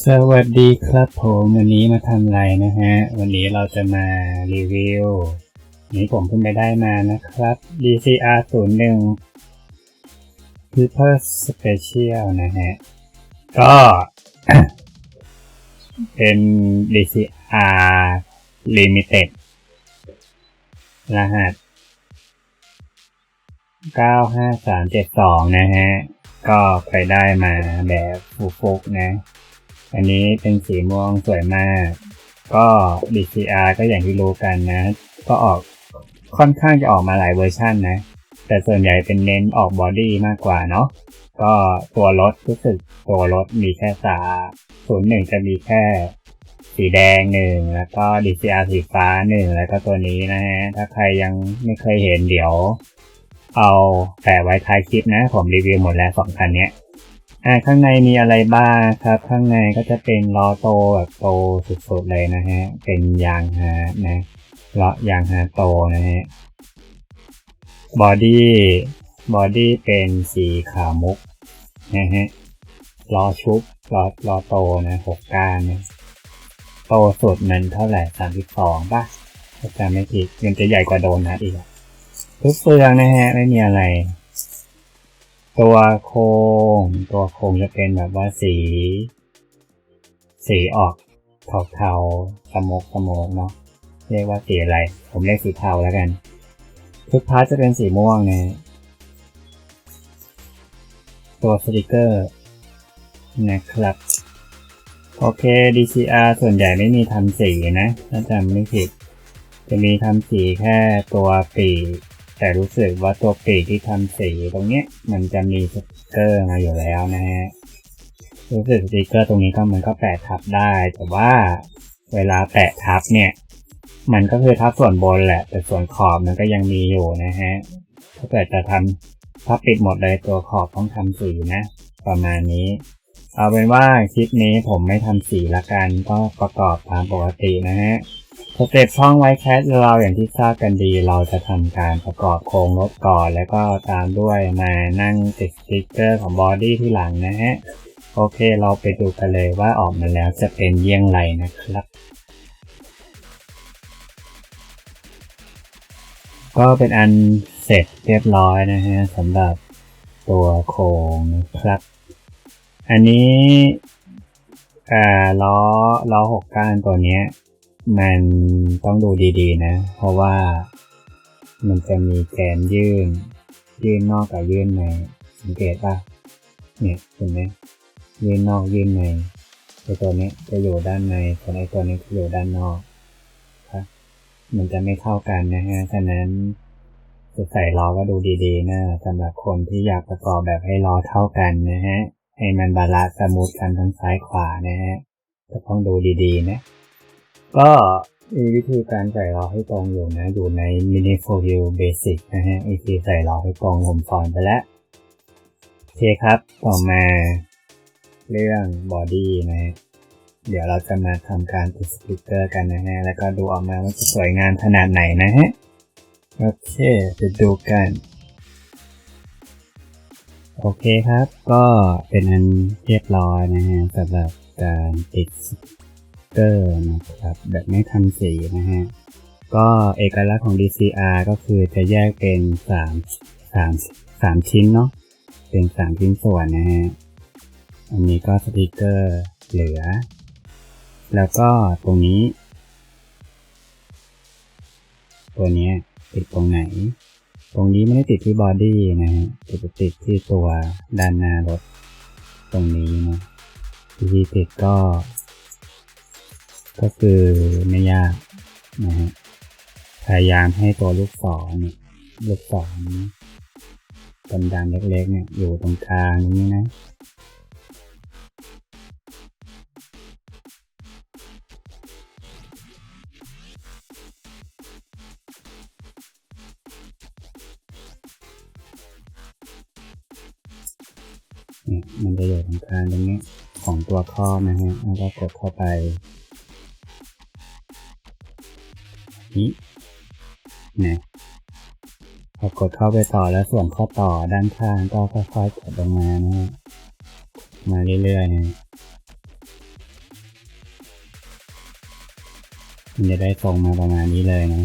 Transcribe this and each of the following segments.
สวัสดีครับผมวันนี้มาทำอะไรนะฮะ วันนี้เราจะมารีวิว นี้ผมเพิ่งไปได้มานะครับ DCR 0 1 Super Special นะฮะ ก็ เป็น DCR Limited รหัส 95372 นะฮะ ก็ไปได้มาแบบฟุกๆนะ อันนี้เป็นสีม่วงสวยมาก ก็ DCR ก็อย่างที่รู้กันนะ ก็ออกค่อนข้างจะออกมาหลายเวอร์ชันนะ แต่ส่วนใหญ่เป็นเน้นออกบอดี้มากกว่าเนาะ ก็ตัวรถรู้สึกตัวรถมีแค่สาศูนย์หนึ่งจะมีแค่สีแดงหนึ่งแล้วก็ DCR สีฟ้าหนึ่งแล้วก็ตัวนี้นะฮะ ถ้าใครยังไม่เคยเห็นเดี๋ยว เอาแปะไว้ท้ายคลิปนะ ผมรีวิวหมดแล้วสองคันเนี้ย อ่าข้างในมีอะไรบ้างครับ ข้างในก็จะเป็นล้อโตแบบโตสุดๆเลยนะฮะ เป็นยางฮานะลาะยางฮาโตนะฮะบอดี้บอดี้เป็นสีขาวมุกนะฮะล้อชุบล้อล้อโตนะหกก้านนะโตสุดมันเท่าไหร่สามสิบสองป่ะถ้าจำไม่ผิดมันจะใหญ่กว่าโดนัทอีกอะทุกเฟืองนะฮะไม่มีอะไร ตัวโครงตัวโครงจะเป็นแบบว่าสี สีออกเทาๆสมกสมกเนาะเรียกว่าสีอะไร ผมเรียกสีเทาแล้วกัน ทุกพาร์ทจะเป็นสีม่วงนะตัวสติกเกอร์นะครับ โอเค DCR ส่วนใหญ่ไม่มีทำสีนะ ถ้าจำไม่ผิด จะมีทำสีแค่ตัวปีก แต่รู้สึกว่าตัวปีกที่ทำสีตรงเนี้ย มันจะมีสติกเกอร์มาอยู่แล้วนะฮะรู้สึกสติกเกอร์ตรงนี้ก็มันก็แปะทับได้ แต่ว่าเวลาแปะทับเนี่ย มันก็คือทับส่วนบนแหละ แต่ส่วนขอบมันก็ยังมีอยู่นะฮะถ้าเกิดจะทำถ้าปิดหมดเลยตัวขอบต้องทำสีนะ ประมาณนี้ เอาเป็นว่าคลิปนี้ผมไม่ทำสีละกันก็ประกอบตามปกตินะฮะ สเต็ปช่องไวแคสเราอย่างที่ทราบกันดี เราจะทำการประกอบโครงรถก่อน แล้วก็ตามด้วยมานั่งติดสติ๊กเกอร์ของบอดี้ที่หลังนะฮะ โอเคเราไปดูกันเลยว่าออกมาแล้วจะเป็นเยี่ยงไรนะครับก็เป็นอันเสร็จเรียบร้อยนะฮะสำหรับตัวโครงนะครับ อันนี้อ่าล้อล้อหกก้านตัวเนี้ย มันต้องดูดีๆนะ เพราะว่ามันจะมีแกนยื่น ยื่นนอกกับยื่นในสังเกตป่ะเนี่ยเห็นไหมยื่นนอกยื่นในไอตัวนี้จะอยู่ด้านในส่วนไอตัวนี้จะอยู่ด้านนอกครับมันจะไม่เท่ากันนะฮะฉะนั้นจะใส่ล้อก็ดูดีๆนะสำหรับคนที่อยากประกอบแบบให้ล้อเท่ากันนะฮะให้มันบาลานซ์สมูทกันทั้งซ้ายขวานะฮะก็ต้องดูดีๆนะ ก็มีวิธีการใส่ล้อให้ตรงอยู่นะ อยู่ใน Mini 4 View Basic นะฮะวิธีใส่ล้อให้ตรงผมสอนไปแล้วโอเคครับ ต่อมาเรื่องบอดี้นะฮะเดี๋ยวเราจะมาทำการติดสติกเกอร์กันนะฮะ แล้วก็ดูออกมาว่าจะสวยงามขนาดไหนนะฮะ โอเคไปดูกัน โอเคครับ ก็เป็นอันเรียบร้อยนะฮะสำหรับการติด เกอร์นะครับแบบไม่ทำสีนะฮะ ก็เอกลักษณ์ของ DCR ก็คือจะแยกเป็นสามสามสามชิ้นเนาะ เป็นสามชิ้นส่วนนะฮะ อันนี้ก็สติกเกอร์เหลือ แล้วก็ตรงนี้ ตัวเนี้ยติดตรงไหน ตรงนี้ไม่ได้ติดที่บอดี้นะฮะจะติดที่ตัวด้านหน้ารถ ตรงนี้นะวิธีติดก็ ก็คือไม่ยากนะฮะพยายามให้ตัวลูกศรเนี่ยลูกศรดำๆเล็กๆเนี่ยอยู่ตรงกลางนี้นะเนี่ยมันจะอยู่ตรงกลางตรงนี้ของตัวข้อนะฮะแล้วก็กดเข้าไป นี้นะพอกดเข้าไปต่อแล้วส่วนข้อต่อด้านข้างก็ค่อยๆกดลงมานะมาเรื่อยๆนะมันจะได้ตรงมาประมาณนี้เลยนะ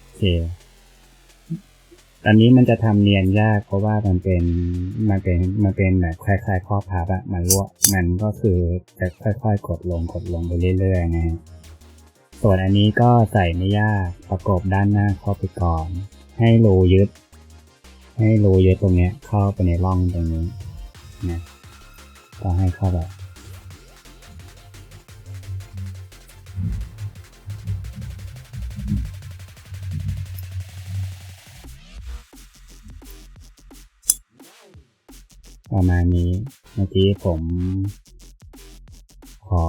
โอเค อนนี้มันจะทำเนียนยากเพราะว่ามันเป็นมันเป็นมันเป็นแบบคล้ายๆข้อพับอะมันลวมันก็คือจะค่อยๆ กดลงกดลงไปเรื่อยๆนะฮะส่วนอันนี้ก็ใส่ไม่ยากประกบด้านหน้าเข้าไปก่อน ให้รูยึด ให้รูยึดตรงเนี้ยเข้าไปในร่องตรงนี้นะก็ให้เข้าไป ประมาณนี้ เมื่อกี้ผม ขอ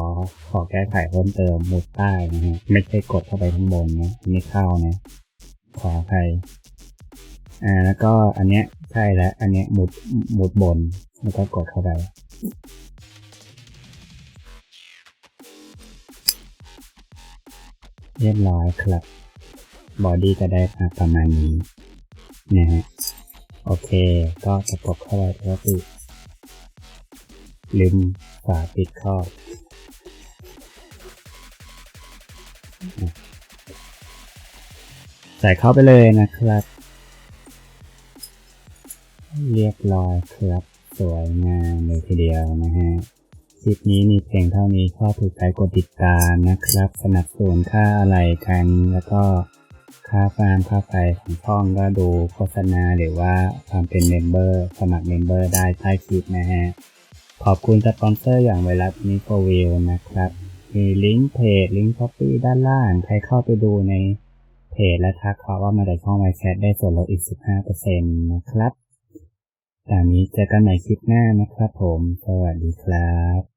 ขอแก้ไขเพิ่มเติมมุดใต้นะฮะ ไม่ใช่กดเข้าไปข้างบนนะไม่เข้านะ ขออภัยอ่าแล้วก็อันเนี้ยใช่แล้ว อันเนี้ยมุดมุดบนแล้วก็กดเข้าไปเรียบร้อยครับ บอดี้จะได้ประมาณนี้นะฮะ โอเค ก็จะกดเข้าไปปกติลืมฝาปิดครอบใส่เข้าไปเลยนะครับ เรียบร้อยครับ สวยงามเลยทีเดียวนะฮะคลิปนี้มีเพียงเท่านี้ชอถูกใจกดติดตามนะครับ สนับสนุนค่าอะไรกันแล้วก็ ค่าฟาร์มค่าไฟของช่องก็ดูโฆษณาหรือว่าความเป็นเมมเบอร์สมัครเมมเบอร์ได้ใต้คลิปนะฮะ ขอบคุณสปอนเซอร์อย่างไวรัสนิโควิลนะครับ มีลิงก์เพจลิงก์ช้อปปี้ด้านล่าง ใครเข้าไปดูในเพจและทักเขาว่ามาจากช่องไวแคทได้ส่วนลดอีก 15%นะครับตามนี้เจอกันใหม่คลิปหน้านะครับผม สวัสดีครับ